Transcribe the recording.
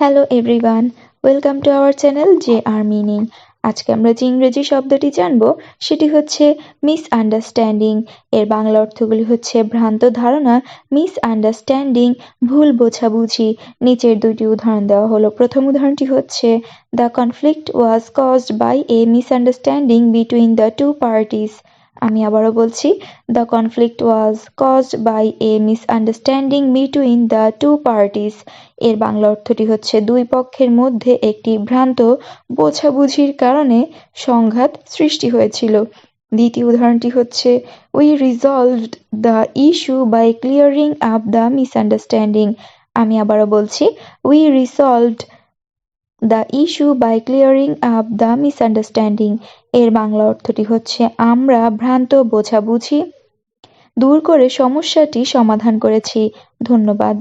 Hello everyone welcome to our channel J R meaning আজকে আমরা যে ইংরেজি শব্দটি জানব, সেটি হচ্ছে মিস আন্ডারস্ট্যান্ডিং এর বাংলা অর্থগুলি হচ্ছে ভ্রান্ত ধারণা মিস আন্ডারস্ট্যান্ডিং ভুল বোঝাবুঝি। নিচের দুটি উদাহরণ দেওয়া হলো। প্রথম উদাহরণটি হচ্ছে the conflict was caused by a misunderstanding between the two parties আমি আবারও বলছি the conflict was caused by a misunderstanding between the two parties এর বাংলা অর্থটি হচ্ছে, দুই পক্ষের মধ্যে একটি ভ্রান্ত বোঝাবুঝির কারণে সংঘাত সৃষ্টি হয়েছিল। দ্বিতীয় উদাহরণটি হচ্ছে we resolved the issue by clearing up the misunderstanding আমি আবারও বলছি we resolved the issue by clearing up the misunderstanding এর বাংলা অর্থটি হচ্ছে, আমরা ভ্রান্ত বোঝাবুঝি, দূর করে সমস্যাটি সমাধান করেছি। ধন্যবাদ।